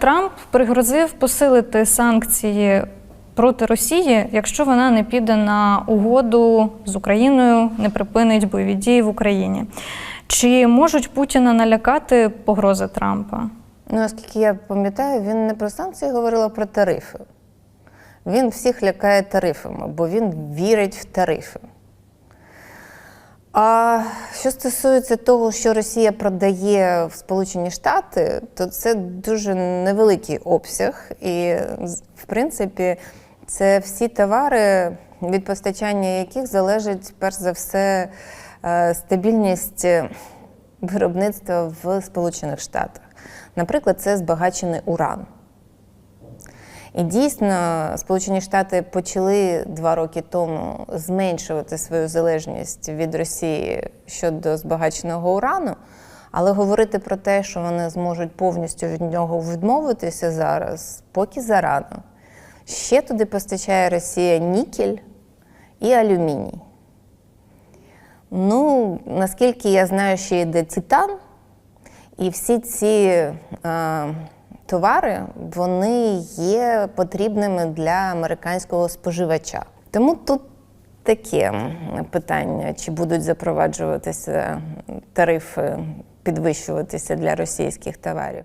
Трамп пригрозив посилити санкції проти Росії, якщо вона не піде на угоду з Україною, не припинить бойові дії в Україні. Чи можуть Путіна налякати погрози Трампа? Ну, оскільки я пам'ятаю, він не про санкції говорив, а про тарифи. Він всіх лякає тарифами, бо він вірить в тарифи. А що стосується того, що Росія продає в Сполучені Штати, то це дуже невеликий обсяг. І, в принципі, це всі товари, від постачання яких залежить перш за все е, стабільність е, виробництва в Сполучених Штатах. Наприклад, це збагачений уран. І дійсно, Сполучені Штати почали два роки тому зменшувати свою залежність від Росії щодо збагаченого урану, але говорити про те, що вони зможуть повністю від нього відмовитися зараз, поки зарано. Ще туди постачає Росія нікель і алюміній. Ну, наскільки я знаю, ще йде титан, і всі ці е, товари вони є потрібними для американського споживача. Тому тут таке питання, чи будуть запроваджуватися тарифи, підвищуватися для російських товарів.